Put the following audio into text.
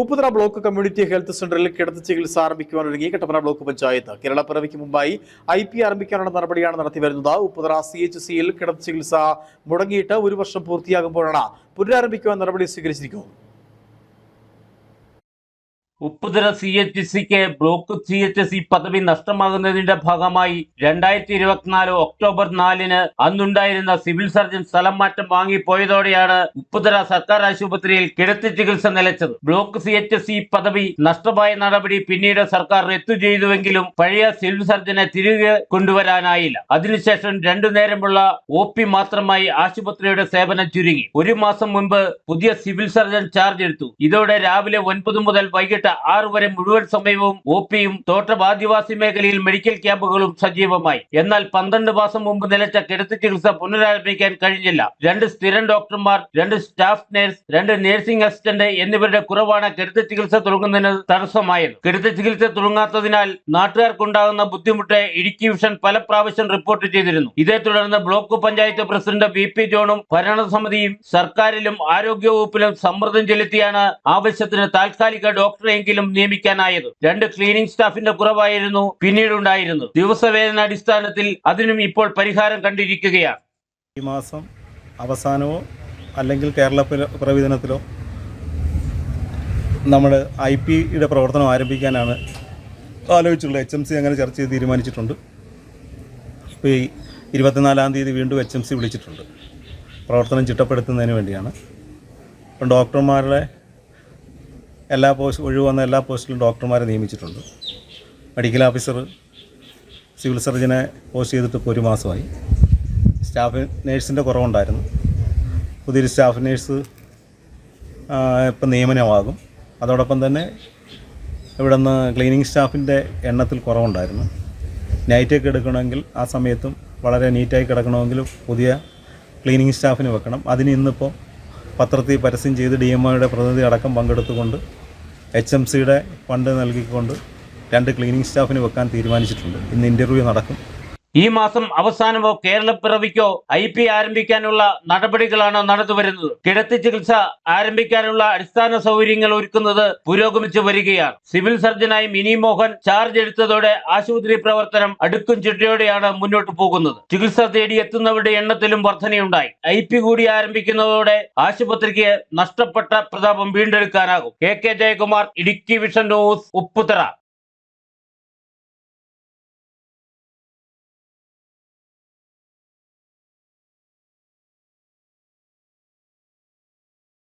Upputhara block community health സെന്ററിൽ കിടത്തി ചികിത്സ ആരംഭിക്കുവാൻ ഒരുങ്ങി കട്ടപ്പന ബ്ലോക്ക് പഞ്ചായത്ത്. കേരള പിറവിക്ക് മുമ്പായി ഐ പി ആരംഭിക്കാനുള്ള നടപടിയാണ് നടത്തിവരുന്നത് ഉപ്പുതറ സി എച്ച് സിയിൽ കിടത്തി ചികിത്സ മുടങ്ങിയിട്ട് ഒരു വർഷം പൂർത്തിയാകുമ്പോഴാണ് പുനരാരംഭിക്കുവാൻ നടപടി സ്വീകരിച്ചിരിക്കുന്നത്. Upputhara C H C block C H C പദവി നഷ്ടമാകുന്നതിന്റെ ഭാഗമായി രണ്ടായിരത്തി ഇരുപത്തിനാല് ഒക്ടോബർ നാലിന് അന്നുണ്ടായിരുന്ന സിവിൽ സർജൻ സ്ഥലം മാറ്റം വാങ്ങിപ്പോയതോടെയാണ് ഉപ്പുതര സർക്കാർ ആശുപത്രിയിൽ കിടത്തി ചികിത്സ നിലച്ചത്. ബ്ലോക്ക് സി എച്ച് സി പദവി നഷ്ടമായ നടപടി പിന്നീട് സർക്കാർ റദ്ദു ചെയ്തുവെങ്കിലും പഴയ സിവിൽ സർജനെ തിരികെ കൊണ്ടുവരാനായില്ല. അതിനുശേഷം രണ്ടു നേരമുള്ള ഒ പി മാത്രമായി ആശുപത്രിയുടെ സേവനം ചുരുങ്ങി. ഒരു മാസം മുൻപ് പുതിയ സിവിൽ സർജൻ ചാർജ് എടുത്തു. ഇതോടെ രാവിലെ ഒൻപത് മുതൽ വൈകിട്ട് ആറു വരെ മുഴുവൻ സമയവും ഒ പിയും തോട്ടബാദിവാസി മേഖലയിൽ മെഡിക്കൽ ക്യാമ്പുകളും സജീവമായി. എന്നാൽ പന്ത്രണ്ട് മാസം മുമ്പ് നിലച്ച കിടത്തി ചികിത്സ പുനരാരംഭിക്കാൻ കഴിഞ്ഞില്ല. രണ്ട് സ്ഥിരം ഡോക്ടർമാർ രണ്ട് സ്റ്റാഫ് നഴ്സ് രണ്ട് നഴ്സിംഗ് അസിസ്റ്റന്റ് എന്നിവരുടെ കുറവാണ് കിടത്തി ചികിത്സ തുടങ്ങുന്നതിന് തടസ്സമായത്. കിടത്തി ചികിത്സ തുടങ്ങാത്തതിനാൽ നാട്ടുകാർക്കുണ്ടാകുന്ന ബുദ്ധിമുട്ട് ഇടുക്കി വിഷൻ പല പ്രാവശ്യം റിപ്പോർട്ട് ചെയ്തിരുന്നു. ഇതേ തുടർന്ന് block panchayat president V P ജോണും ഭരണസമിതിയും സർക്കാരിലും ആരോഗ്യ വകുപ്പിലും സമ്മർദ്ദം ചെലുത്തിയാണ് ആവശ്യത്തിന് താൽക്കാലിക ഡോക്ടറെയെങ്കിലും നിയമിക്കാനായത്. രണ്ട് ക്ലീനിംഗ് സ്റ്റാഫിന്റെ കുറവായിരുന്നു പിന്നീടുണ്ടായിരുന്നത്. ദിവസവേതന അടിസ്ഥാനത്തിൽ അതിനും ഇപ്പോൾ പരിഹാരം കണ്ടിരിക്കുകയാണ്. ഈ മാസം അവസാനമോ അല്ലെങ്കിൽ കേരള പിറ- പിറവി നമ്മൾ ഐ പിയുടെ പ്രവർത്തനം ആരംഭിക്കാനാണ് ആലോചിച്ചുള്ളത് എച്ച് എം സി അങ്ങനെ ചർച്ച ചെയ്ത് തീരുമാനിച്ചിട്ടുണ്ട്. ഇപ്പോൾ ഈ ഇരുപത്തിനാലാം തീയതി വീണ്ടും എച്ച് എം സി വിളിച്ചിട്ടുണ്ട്. പ്രവർത്തനം ചിട്ടപ്പെടുത്തുന്നതിന് വേണ്ടിയാണ്. ഡോക്ടർമാരുടെ എല്ലാ പോസ്റ്റ് ഒഴിവന്ന എല്ലാ പോസ്റ്റിലും ഡോക്ടർമാരെ നിയമിച്ചിട്ടുണ്ട്. മെഡിക്കൽ ഓഫീസർ സിവിൽ സർജനെ പോസ്റ്റ് ചെയ്തിട്ട് ഇപ്പോൾ ഒരു മാസമായി. സ്റ്റാഫ് നേഴ്സിന്റെ കുറവുണ്ടായിരുന്നു. പുതിയൊരു സ്റ്റാഫ് നേഴ്സ് ഇപ്പം നിയമനമാകും. അതോടൊപ്പം തന്നെ ഇവിടെ നിന്ന് ക്ലീനിങ് സ്റ്റാഫിന്റെ എണ്ണത്തിൽ കുറവുണ്ടായിരുന്നു. നൈറ്റൊക്കെ എടുക്കണമെങ്കിൽ ആ സമയത്തും വളരെ നീറ്റായി കിടക്കണമെങ്കിൽ പുതിയ ക്ലീനിങ് സ്റ്റാഫിന് വെക്കണം. അതിന് ഇന്നിപ്പോൾ പത്രത്തിൽ പരസ്യം ചെയ്ത് ഡി എം ഒയുടെ പ്രതിനിധി അടക്കം പങ്കെടുത്തുകൊണ്ട് എച്ച് എം സിയുടെ ഫണ്ട് നൽകിക്കൊണ്ട് രണ്ട് ക്ലീനിങ് സ്റ്റാഫിന് വെക്കാൻ തീരുമാനിച്ചിട്ടുണ്ട്. ഇന്ന് ഇന്റർവ്യൂ നടക്കും. ഈ മാസം അവസാനമോ കേരളപ്പിറവിക്കോ ഐ പി ആരംഭിക്കാനുള്ള നടപടികളാണ് നടന്നുവരുന്നത്? കിടത്തി ചികിത്സ ആരംഭിക്കാനുള്ള അടിസ്ഥാന സൗകര്യങ്ങൾ ഒരുക്കുന്നത് പുരോഗമിച്ചു വരികയാണ്. സിവിൽ സർജനായി മിനി മോഹൻ ചാർജ് എടുത്തതോടെ ആശുപത്രി പ്രവർത്തനം അടുക്കും ചിട്ടയോടെയാണ് മുന്നോട്ട് പോകുന്നത്. ചികിത്സ തേടി എത്തുന്നവരുടെ എണ്ണത്തിലും വർധനയുണ്ടായി. ഐ പി കൂടി ആരംഭിക്കുന്നതോടെ ആശുപത്രിക്ക് നഷ്ടപ്പെട്ട പ്രതാപം വീണ്ടെടുക്കാനാകും. K K Jayakumar Idukki vision news Upputhara.